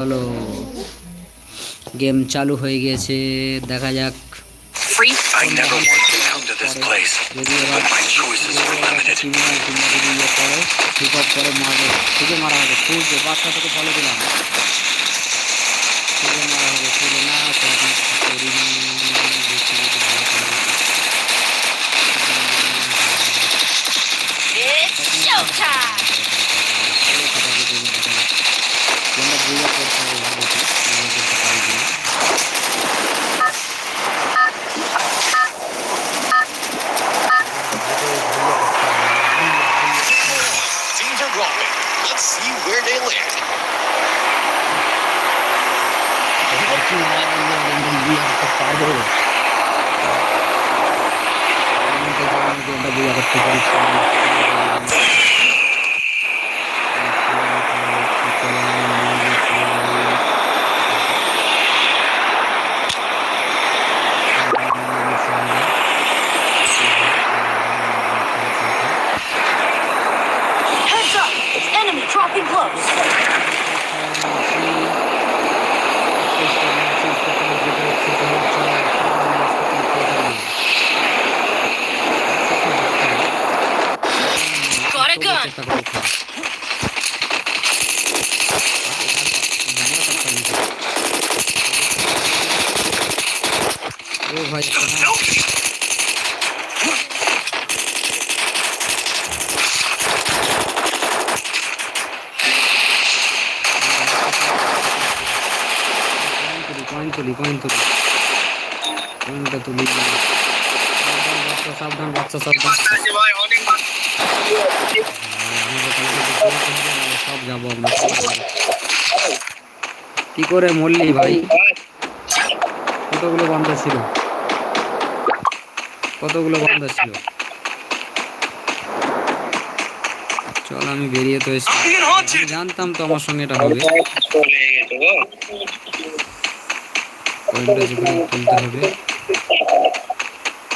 হলো গেম চালু হয়ে গেছে দেখা যাক। মারা হবে খুঁজবে বাচ্চা থেকে ফলো দিলাম। খুঁজে মারা হবে না সেরকম কিছু করিনি দেখি যদি ভালো করে It's showtime! আমরা বুঝে করতে হবে দেখি বুঝে করতে পারি কিনা Teams are dropping. Let's see where they land. Heads up! It's enemy dropping close! Got a gun! ও ভাই শোনা। কয়েন তুলি কয়েনটা তুলি সাবধান বাচ্চা সাবধান। বাচ্চা সাবধান আমাদের তাহলে কিন্তু করতে হবে, নাহলে সব যাব। আমরা কি করে মরলি ভাই? কতগুলো বান্ধা ছিল? কতগুলো বান্ধা ছিল? চল আমি বেরিয়ে তো এসেছি। জানতাম তো আমার সঙ্গে এটা হবে। কয়েনটা যে তুলতে হবে।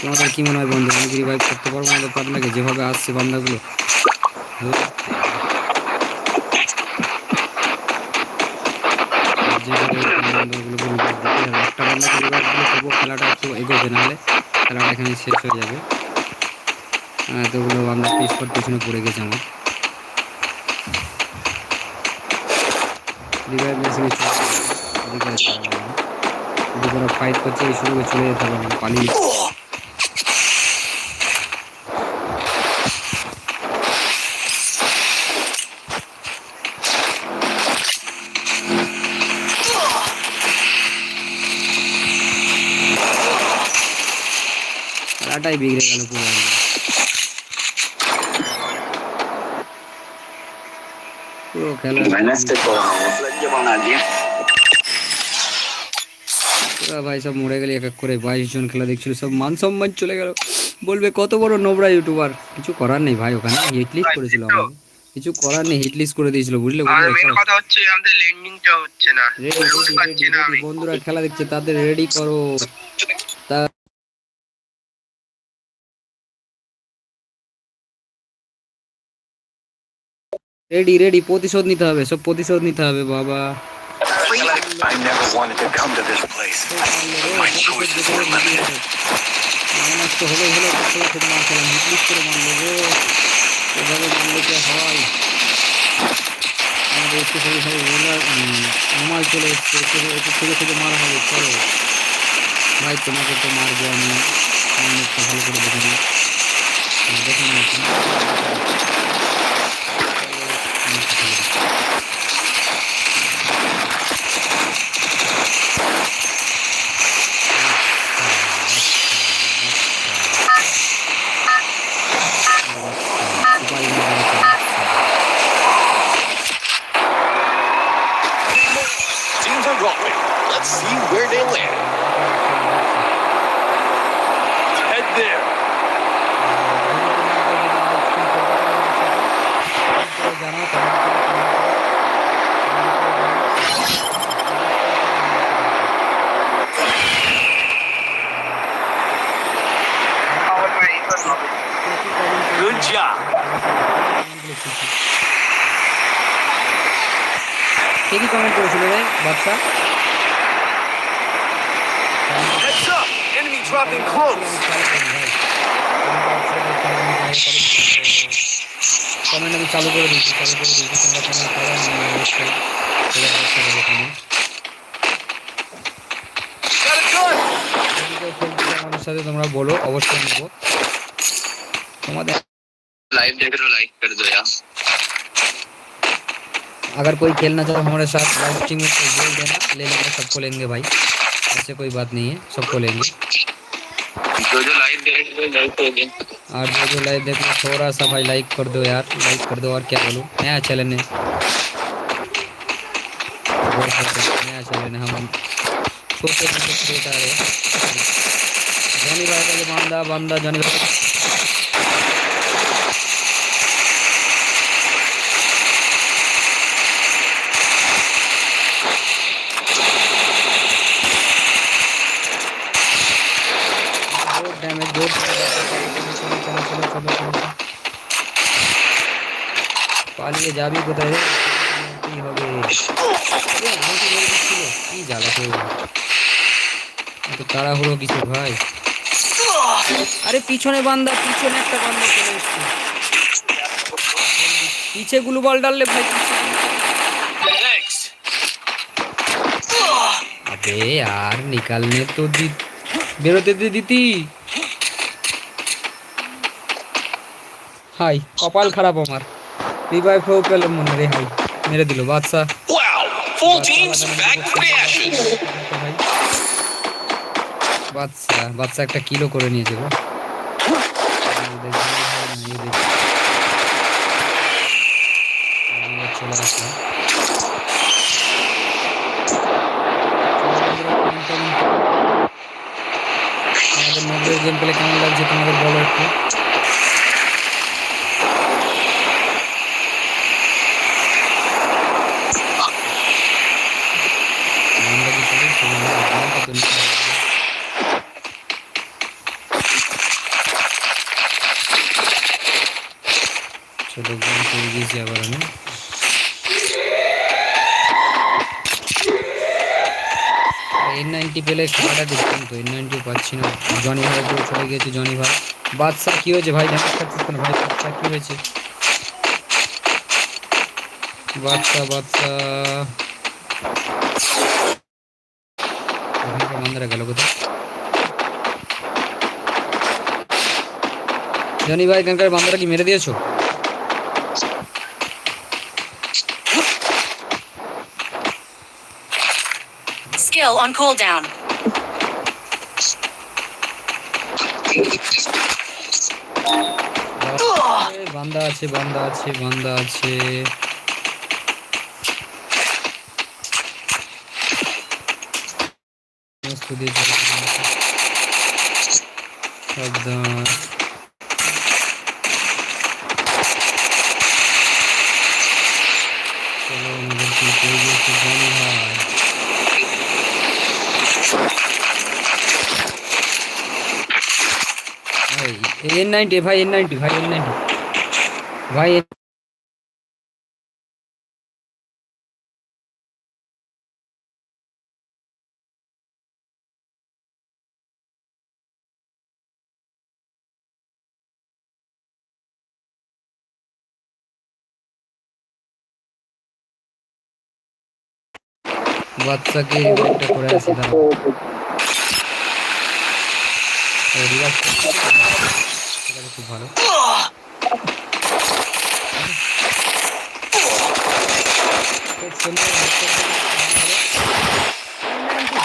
তোমাদের কি মনে হয় বন্ধু? আমি কি রিভাইভ করতে পারব? আমাদের পাবনাকে যেভাবে আসছে তবুও খেলাটা একটু এগোবে, নাহলে খেলাটা এখানে শেষ হয়ে যাবে। এতগুলো বান্দা পিছপর পিছনে পড়ে গেছে ওরা ফাইট করছে, এই করে চলে যেতে হবে পালিয়ে খেলাটাই বিগড়ে গেল পুরো। পুরো খেলা ভাই সব মরে গেলে এক এক করে বাইশ জন খেলা দেখছিল সব মান সম্মান চলে গেল। বলবে কত বড় নোবরা ইউটিউবার? কিছু করার নেই ভাই ওখানে হিটলিস্ট করেছিল আমাকে কিছু করার নেই হিটলিস্ট করে দিয়েছিল বুঝলে? আর মেন কথা হচ্ছে আমাদের ল্যান্ডিংটা হচ্ছে না। বন্ধুরা খেলা দেখছে তাদের রেডি করো। তা রেডি রেডি প্রতিশোধ নিতে হবে সব প্রতিশোধ নিতে হবে বাবা। I never wanted to come to this place, but my choices were limited. Minus তো হলো হলো তারপরে খুব মার খেলাম হিটলিস করে মারলো গো এভাবে মারলে তো হয় আমাদের একটু সবাই সবাই রোলার নমাল চলে এসছে একটু একটু থেকে থেকে মারা হবে চলো ভাই তোমাকে তো মারবো আমি আমার মুখটা ভালো করে দেখে নিই হ্যাঁ, দেখে নিয়েছি কে কি কমেন্ট করেছিল রে বাচ্চা Heads up! Enemy dropping close! Comment আমি চালু করে দিয়েছি চালু করে দিয়েছি তোমরা কমেন্ট করো আমি অবশ্যই পারব কমেন্ট সাথে তোমরা বলো অবশ্যই নেব। তোমাদের लाइव देख रहे हो लाइक कर दो यार। अगर कोई खेलना चाहे हमारे साथ लाइव स्ट्रीम में तो बोल देना ले लेंगे सबको लेंगे भाई। ऐसे कोई बात नहीं है सबको लेंगे। जो जो लाइव देख रहे हो लाइक कर दो और जो जो लाइव देख रहे हो, थोड़ा सा भाई लाइक कर दो यार लाइक कर दो और क्या बोलूँ? नया चैनल है नया चैनल है हम। छोटे छोटे क्रिएटर है। जॉनी भाई का जो बंदा बंदा जॉनी भाई। যাবি কোথায় রে? কি হবে? কি জ্বালা তো তাড়াহুড়ো কিছু ভাই? আরে পিছনে বান্দা, পিছনে একটা বান্দা চলে এসছে। পিছে গুলু বল ডাললে ভাই আবে আর তো দি বেরোতে দে দিতি। হাই, কপাল খারাপ আমার। রিভাইভ হয়েও পেলাম মনে রে হাই মেরে দিল বাদশা Full teams back from the ashes. বাচ্চা বাচ্চা একটা কিলো করে দেখ। আমরা চলে আসলাম আমাদের নব্বই গেম পেলে কেমন লাগছে তোমাদের বলো একটু আমরা কি করি? সেগুলো আমরা তো নিতে হবে। চলো গেম দিয়েছি আবার আমি। এন নাইনটি পেলে খেলাটা দেখতাম তো এন নাইনটি পাচ্ছি না। জনি ভাই তো চলে গেছে জনি ভাই। বাদশাহ, কি হয়েছে ভাই? জানিস খাচ্ছিস কেন ভাই, বাদশাহ, কি হয়েছে? বাদশাহ ওখানকার বান্দারা গেল কোথায়? জনি ভাই, এখানকার বান্দারা কি মেরে দিয়েছ? Skill on cooldown. এ, বান্দা আছে বান্দা আছে বান্দা আছে মস্ত দিয়ে চলে গেছে। সাবধান ভাই এন নাইনটি ভাই এন নাইনটি ভাই এন নাইনটি ভাই N- বাচ্চাকে একটা করে আছে দাঁড়াও রিভার্স ঠিক আছে খুব ভালো খুব সুন্দর হচ্ছে।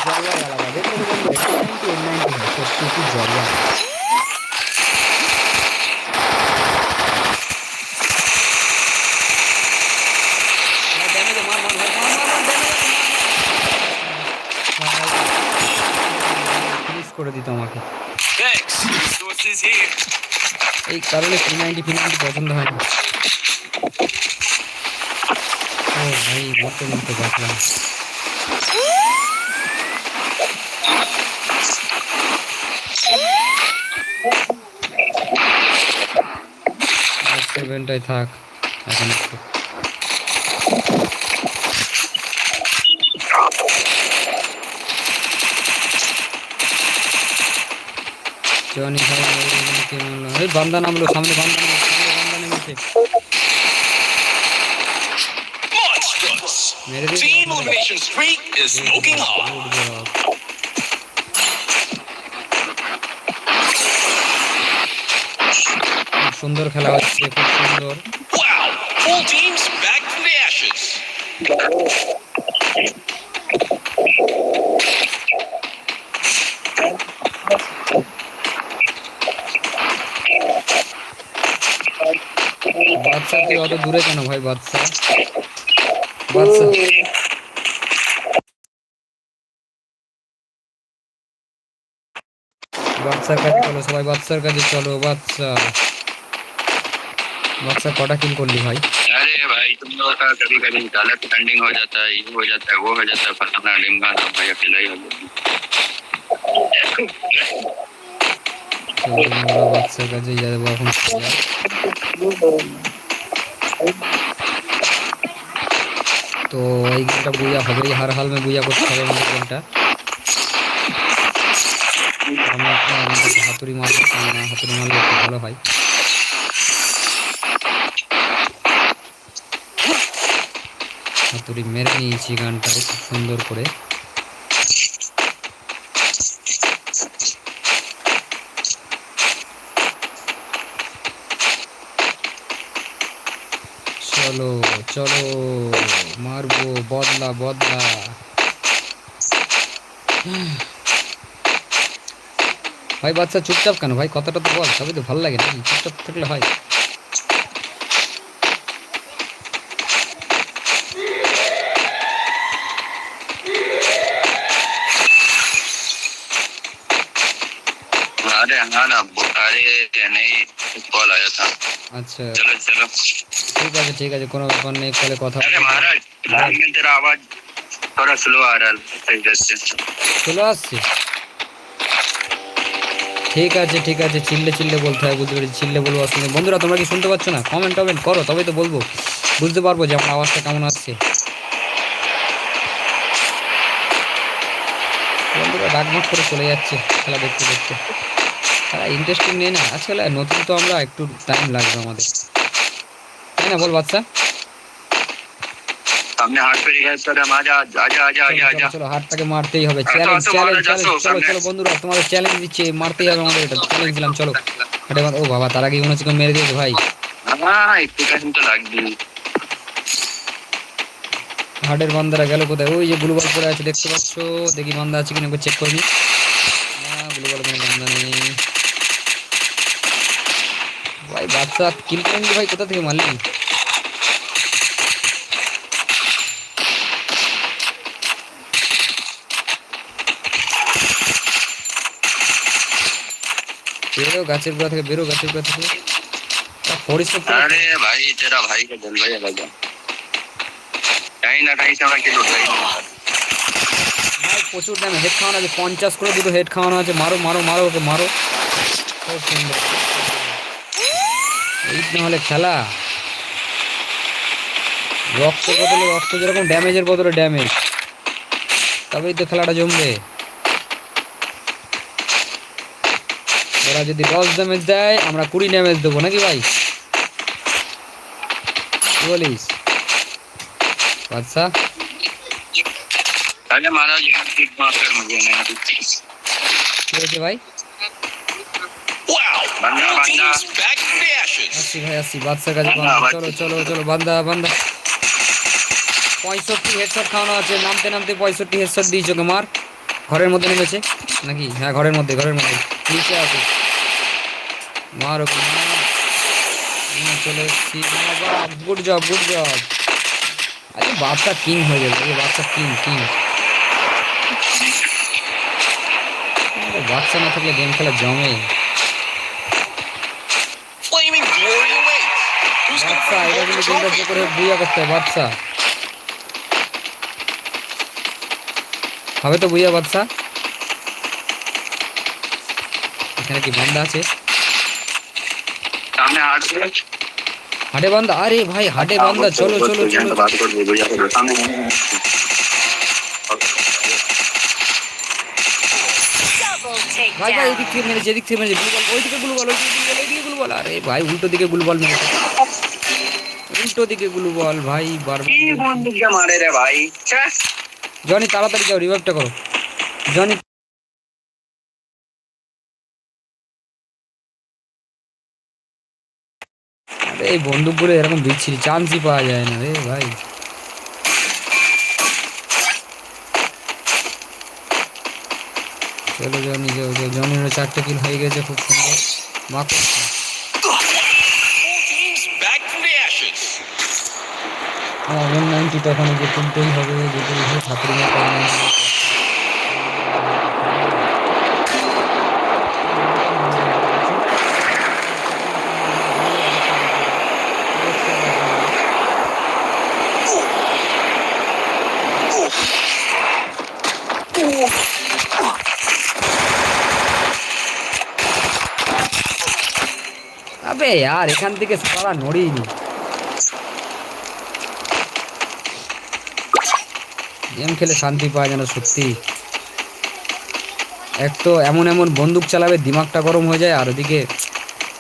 জায়গা আলাদা দেখো তো বন্ধু নাইনটি নাইনটি হয় সত্যি কি জায়গা মার মার মার মার মার মার ফিনিশ করে দিত আমাকে Thanks! Resources here. এই কারণে থ্রি নাইনটি ফ্রি নাইনটি পছন্দ হয় না থাক এখন জনি ভাই মেরে দিলেন কে মারলো এই বান্দা নামলো সামনে বান্দা নামলো সামনে বান্দা নেমেছে Team elimination streak is smoking hot. সুন্দর খেলা হচ্ছে খুব সুন্দর Wow! Full teams back from the ashes. বাচ্চা তুই অত দূরে কেন ভাই বাচ্চা বাচ্চা বাচ্চার কাছে চলো সবাই বাচ্চার কাছে চলো বাচ্চা বাচ্চা কটা কিল করলি ভাই अरे भाई तुम लोगों का कभी कभी गलत एंडिंग हो जाता है ये हो जाता है वो हो जाता है फलाना ढिमकाना भाई अकेला ही हो जाता है চলো আমরা বাচ্চার কাছে যাবো এখন তো এই গেমটা বুয়া হবেই, হার হাল মে করতে হবে আমাদের গেমটা হাতুড়ি কেননা হাতুড়ি মারলে একটু ভালো হয়। হাতুড়ি মেরে নিয়েছি গানটা খুব সুন্দর করে। চলো, মারবো, বদলা বদলা। ভাই, বাচ্চা চুপচাপ কেন? ভাই, কথাটা তো বল, সবই তো ভালো লাগে না চুপচাপ থাকলে হয়। আরে না না नहीं कॉल आया था আচ্ছা चलो चलो ঠিক আছে ঠিক আছে কোনো ব্যাপার নেই কলে কথা अरे महाराज लाइन में तेरा आवाज थोड़ा स्लो आ रहा है सही जैसे চলে আসছে ঠিক আছে ঠিক আছে চিল্লে চিল্লে বলতে হয় বুঝতে পেরেছি চিল্লে বলবো অসুবিধা নেই। বন্ধুরা তোমরা কি শুনতে পাচ্ছ না কমেন্ট টমেন্ট করো তবেই তো বলবো বুঝতে পারবো যে আমার আওয়াজটা কেমন আসছে বন্ধুরা ডাকমাক করে চলে যাচ্ছে খেলা দেখতে দেখতে তারা ইন্টারেস্টিং নেই না আচ্ছা আজকাল নতুন তো আমরা একটু টাইম লাগবে আমাদের। তাই না বল বাচ্চা গেছে তাহলে মারতেই হবে। চ্যালেঞ্জ চ্যালেঞ্জ চলো বন্ধুরা তোমাদের চ্যালেঞ্জ মারতেই হবে আমাদের এটা চ্যালেঞ্জ দিলাম চলো। ও বাবা তার আগে মেরে দিয়েছে ভাই। হ্যাঁ একটু টাইম তো লাগবে। বান্দারা গেল কোথায়? ওই যে গ্লোবাল পড়ে আছে দেখতে পাচ্ছ? দেখি বান্দা আছে কিনা চেক করবি সাত কিল করেন ভাই কোথা থেকে মারলেন বেরো গাছের গোড়া থেকে বেরো গাছের গোড়া থেকে। ভাই তেরা ভাই কে জল না টাই সারা প্রচুর দাম হেড খাওয়ানো আছে পঞ্চাশ করে দুটো হেড খাওয়ানো আছে। মারো মারো মারো ওকে মারো। খুব সুন্দর। ইট খেলা। রক্ত বদলে রক্ত যেরকম ড্যামেজের বদলে ড্যামেজ তবেই তো খেলাটা জমবে। ওরা যদি দশ ড্যামেজ দেয় আমরা কুড়ি ড্যামেজ দেবো নাকি ভাই? কি বলিস? আচ্ছা ভাই? ভাই কাছে। চলো চলো চলো। বান্দা বান্দা। পঁয়ষট্টি হেডশট খাওয়ানো আছে। নামতে নামতে পঁয়ষট্টি হেডশট দিয়েছ ঘরের মধ্যে নেমেছে। নাকি? হ্যাঁ ঘরের মধ্যে ঘরের মধ্যে। নিচে আছে। মার ওকে। চলে এসছি। গুড জব গুড জব আরে বাচ্চা কিং হয়ে যাবে আরে বাচ্চা কিং কিং বাচ্চা না থাকলে গেম খেলা জমে। বাচ্চা হবে তো এখানে কি আছে? হাটে আরে ভাই হাটে চলো চলো চলো। ভাই ভাই এদিক থেকে মেরেছে এদিক থেকে মেরেছে। গুলবল ওই দিকে গুলবল ওই দিকে গুলবল ওই দিকে গুলবল আরে ভাই উল্টো দিকে গুলবল মেরেছে। উল্টো দিকে গুলু বল ভাই বারবার বন্দুকটা মারে রে ভাই? জনি তাড়াতাড়ি যাও রিভাইভটা করো। জনি আরে এই বন্দুকগুলো এরকম বিচ্ছিরি চান্সই পাওয়া যায় না রে ভাই। চলো জনি যাও যাও জনির চারটে কিল হয়ে গেছে খুব সুন্দর। মা করছে Full teams back from the ashes. One নাইনটিটা এখানে যে তুলতেই হবে যে করে হোক আবে এখান থেকে সারা নড়িনি গেম খেলে শান্তি পাওয়া যেন সত্যি। এক তো এমন এমন বন্দুক চালাবে, দিমাগটা গরম হয়ে যায়, আর ওদিকে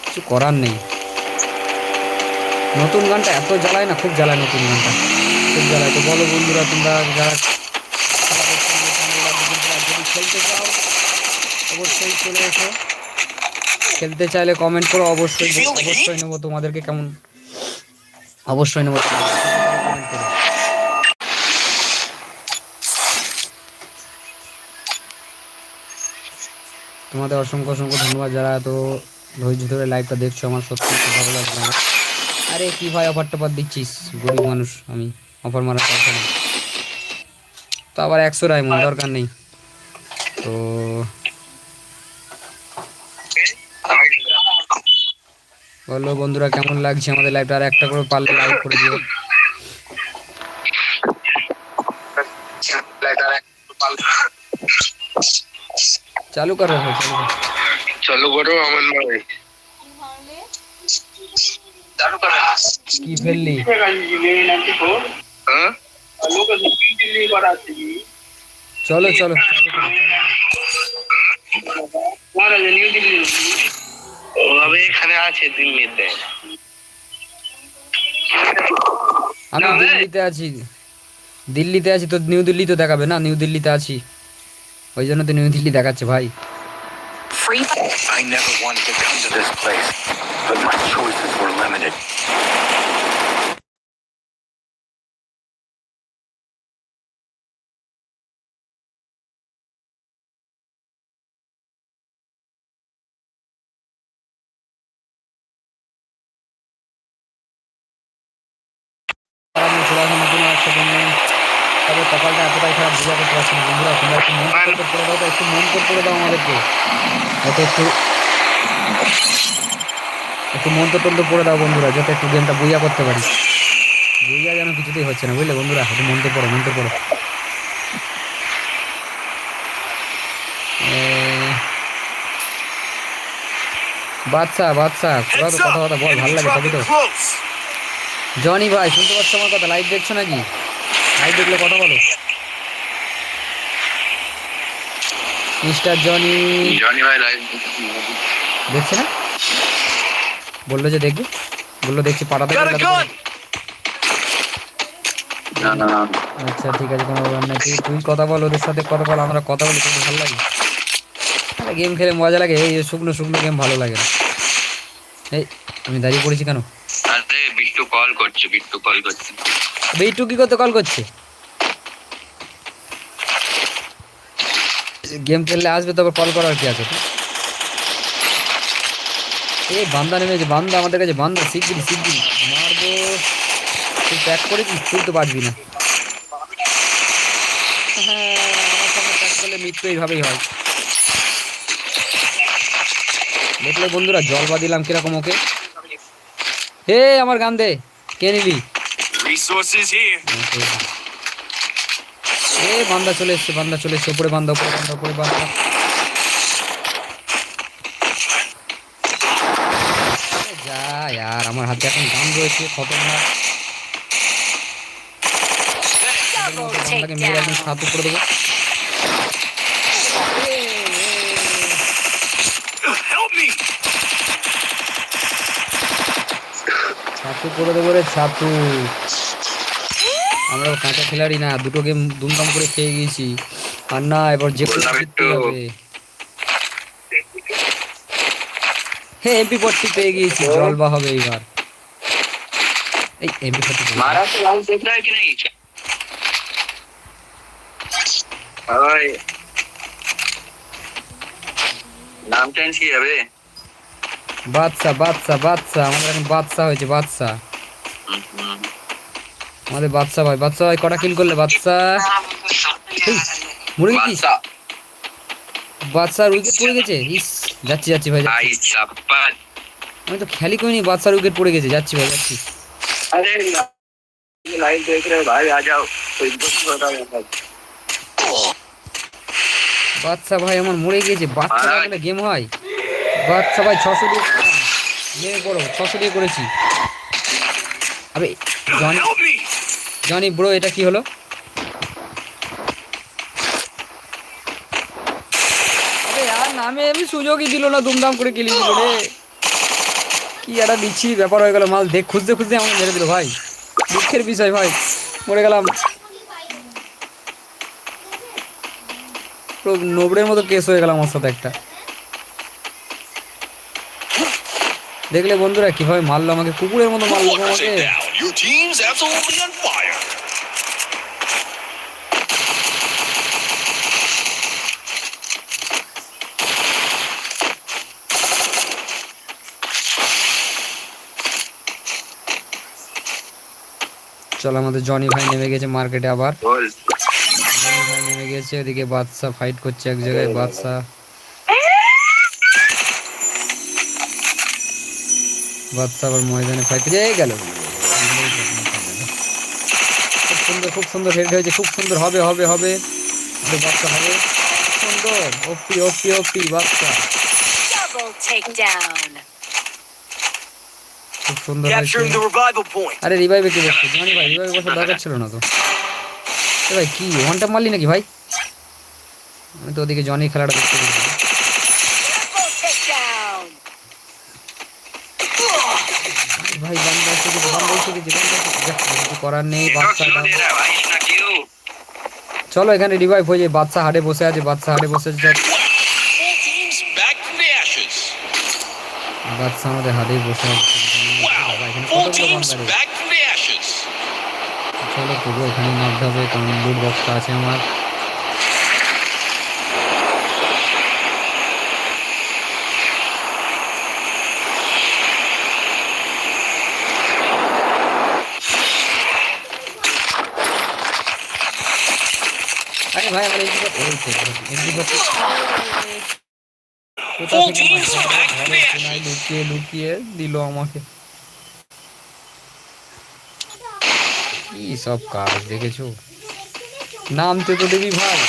কিছু করার নেই। নতুন গানটা এত জ্বালায় না, খুব জ্বালায় নতুন গানটা। খুব জ্বালায়। তো বলো বন্ধুরা, তোমরা যারা খেলতে চাও, অবশ্যই চলে এসো। খেলতে চাইলে কমেন্ট করো, অবশ্যই অবশ্যই নেব তোমাদেরকে। কেমন? অবশ্যই নেব কমেন্ট করো তোমাদের অসংখ্য অসংখ্য ধন্যবাদ যারা এত ধৈর্য ধরে লাইভটা দেখছ, আমার সত্যি ভালো লাগছে। আরে, কি ভাই অফার টফার দিচ্ছিস? গরিব মানুষ, আমি অফার মারার পয়সা নেই। তো আবার একশো রাইমন দরকার নেই। তো বলো বন্ধুরা, কেমন লাগছে আমাদের লাইভটা আর একটা করে পারলে লাইভ করে দিও। চালু করো ভাই, চালু করো। চালু করো আমার ভাই চালু করো। কি ফেললি? হ্যাঁ? চলো চলো ও আমি এখানে আছে দিল্লিতে। আমি দিল্লিতে আছি। দিল্লিতে আছি তো নিউ দিল্লি তো দেখাবে না? নিউ দিল্লিতে আছি। ওই জন্য তো নিউ দিল্লি দেখাচ্ছে ভাই Free I never wanted to come to this place, but my choices were limited. একটু মন তন্ত্র করে দাও বন্ধুরা যাতে একটু গেমটা বইয়া করতে পারি। বইয়া যেন কিছুতেই হচ্ছে না বুঝলে বন্ধুরা? একটু মন তো পড়ো মন তো পড়ো বাদশা তোরা তো কথা কথা বল ভালো লাগে তবে তো। জনি ভাই শুনতে পাচ্ছ আমার কথা? লাইভ দেখছ নাকি? লাইভ দেখলে কথা বলো। মিস্টার জনি জনি ভাই লাইভ দেখছে না? বলল যে দেখবে। বলল দেখছি না আচ্ছা ঠিক আছে কোনো ব্যাপার নাই তুই কথা বল ওদের সাথে কথা বল আমরা কথা বলি খুব ভালো লাগে? গেম খেলে মজা লাগে। এই শুকনো শুকনো গেম ভালো লাগে না। এই আমি দাঁড়িয়ে পড়েছি কেন? আরে বিট্টু কল করছে বিট্টু কল করছে। বেইটু কি করতে কল করছে? গেম খেললে আসবে তবে কল করার কি আছে? এই বান্দা নেমেছে বান্দা আমাদের কাছে বান্দা শিগগিরি শিগগিরি মারবো তুই প্যাক করেছিস তুই তো পারবি না। হ্যাঁ আমার সঙ্গে প্যাক করলে মৃত্যু এইভাবেই হয়। দেখলে বন্ধুরা জল বা দিলাম কীরকম ওকে। হে আমার গান দে কে নিবি Resources এ বান্দা চলে এসছে বান্দা চলে এসছে উপরে বান্দা উপরে বান্দা উপরে বান্দা। আমার হাতে এখন গান রয়েছে খতরনাক। আমরা কাঁচা খেলাড়ি না দুটো গেম দুমদাম করে খেয়ে গেছি আর না এবার যে কোনো হে এমপি ফোর্টি পেয়ে গিয়েছি জলবা হবে এইবার এই এমপি ফোর্টি मारा तो लाइव देख रहा है कि नहीं ओए नाम चेंज किया बे বাদশা বাদশা বাদশা আমাদের এখন বাদশা হয়েছে বাদশা हम्म, আমাদের বাদশা ভাই বাদশা ভাই কটা কিল করলে বাদশা মরে গেছিস बादशाह বাদশার উইকেট পড়ে গেছে? ইস যাচ্ছি যাচ্ছি ভাই আমি তো খেয়ালই করিনি বাদশার উইকেট পড়ে গেছে যাচ্ছি ভাই যাচ্ছি। আরে লাইন দেখ রে ভাই আ যাও বাচ্চা ভাই আমার মরে গিয়েছে বাদশা লাগলে গেম হয়। বাদশা ভাই 600 দিয়ে নেমে বড় 600 দিয়ে করেছি। আরে জানি জানি ব্রো এটা কি হলো? আর নামে আমি সুযোগই দিল না দুমদাম করে কিলি দিল কি একটা বিচ্ছিরি ব্যাপার হয়ে গেল, মাল দেখ, খুঁজতে খুঁজতে আমাকে মেরে দিল, ভাই। দুঃখের বিষয়, ভাই। মরে গেলাম। নোবড়ের মতো কেস হয়ে গেল আমার সাথে একটা। দেখলে বন্ধুরা কীভাবে মারলো আমাকে, কুকুরের মতো মারলো আমাকে। চল আমাদের জনি ভাই নেমে গেছে মার্কেটে আবার। জনি ভাই নেমে গেছে ওদিকে বাদশা ফাইট করছে এক জায়গায় বাদশা। বাদশা আবার ময়দানে ফাইট এই গেল। খুব সুন্দর খুব সুন্দর হেড হয়েছে খুব সুন্দর হবে হবে হবে। বাচ্চা হবে। সুন্দর। ওপি ওপি ওপি বাচ্চা Double takedown. মারলি নাকি ভাই? আমি তো ওদিকে খেলাটা দেখতে করার নেই চলো এখানে রিভাইভ হয়ে যায় বাদশা হাড়ে বসে আছে বাচ্চা হাড়ে বসে আছে বাদশা আমাদের হাড়েই বসে আছে। চলো তবু এখানে নামতে হবে কারণ লুট বক্সটা আছে আমার। আরে ভাই লুকিয়ে লুকিয়ে দিল আমাকে। সব কাজ, দেখেছ? নামতে তো দেবি ভাই।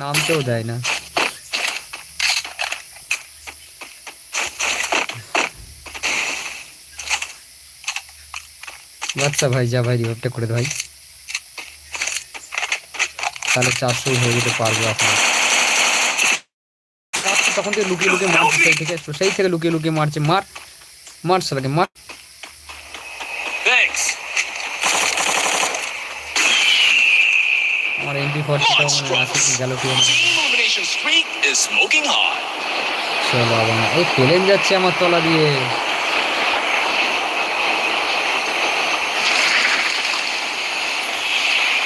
নামতেও দেয় না। আচ্ছা ভাই, যা ভাই রিভাইভটা করে ভাই। তাহলে চারশোই হয়ে যেতে পারব এখন। তখন থেকে লুকিয়ে লুকিয়ে মারছে, সেই থেকে সেই থেকে লুকিয়ে লুকিয়ে মারছে। মার মার সালাকে মার। আমার এমপি ফর্টিটা মানে আছে কি গেল কি. চলো আবার এই প্লেন যাচ্ছে আমার তলা দিয়ে।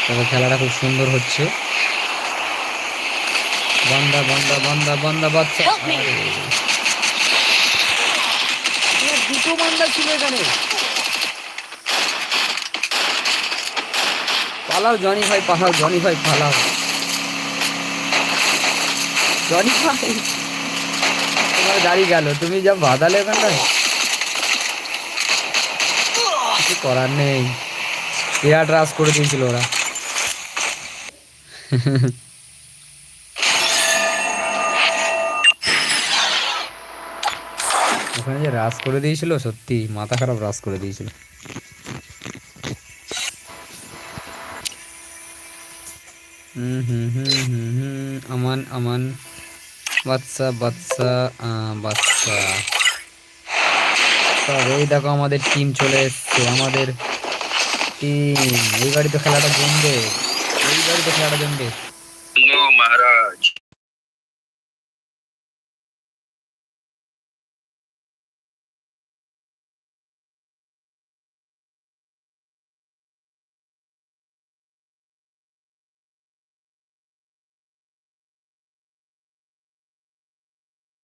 তবে খেলাটা খুব সুন্দর হচ্ছে। বান্দা বান্দা বান্দা বান্দা বাচ্চা। দুটো বান্দা ছিল এখানে। পালাও, জনি ভাই, পালাও, জনি ভাই, পালাও। জনি ভাই, তোমার গাড়ি গেল, তুমি যা বাদালে ওখানটায় কিছু করার নেই। বিরাট রাস করে দিয়েছিল ওরা। ওখানে যে রাস করে দিয়েছিল, সত্যি মাথা খারাপ রাস করে দিয়েছিল। আমান আমান। বাচ্চা বাচ্চা বাচ্চা। তবে এই দেখো আমাদের টিম চলে এসছে, আমাদের টিম এই গাড়িতে খেলাটা জমবে। এই গাড়িতে খেলাটা জমবে।